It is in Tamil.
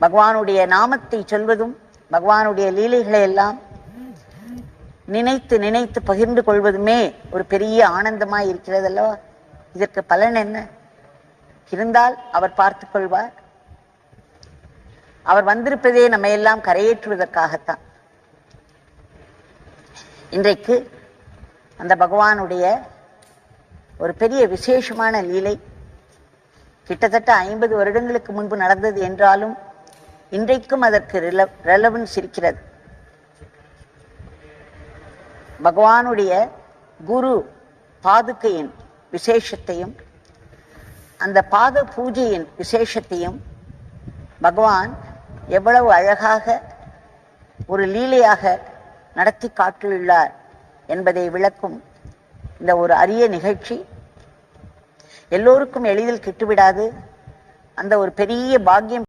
பகவானுடைய நாமத்தை சொல்வதும் பகவானுடைய லீலைகளை எல்லாம் நினைத்து நினைத்து பகிர்ந்து கொள்வதுமே ஒரு பெரிய ஆனந்தமாய் இருக்கிறது அல்லவா இதற்கு பலன் என்ன? இருந்தால் அவர் பார்த்துக் கொள்வார். அவர் வந்திருப்பதே நம்ம எல்லாம் கரையேற்றுவதற்காகத்தான். இன்றைக்கு அந்த பகவானுடைய ஒரு பெரிய விசேஷமான லீலை கிட்டத்தட்ட ஐம்பது வருடங்களுக்கு முன்பு நடந்தது என்றாலும் இன்றைக்கும் அதற்கு ரெலவன்ஸ் இருக்கிறது. பகவானுடைய குரு பாதுகையின் விசேஷத்தையும் அந்த பாத பூஜையின் விசேஷத்தையும் பகவான் எவ்வளவு அழகாக ஒரு லீலையாக நடத்தி காட்டியுள்ளார் என்பதை விளக்கும் இந்த ஒரு அரிய நிகழ்ச்சி. எல்லோருக்கும் எளிதில் கிட்டுவிடாது. அந்த ஒரு பெரிய பாக்கியம்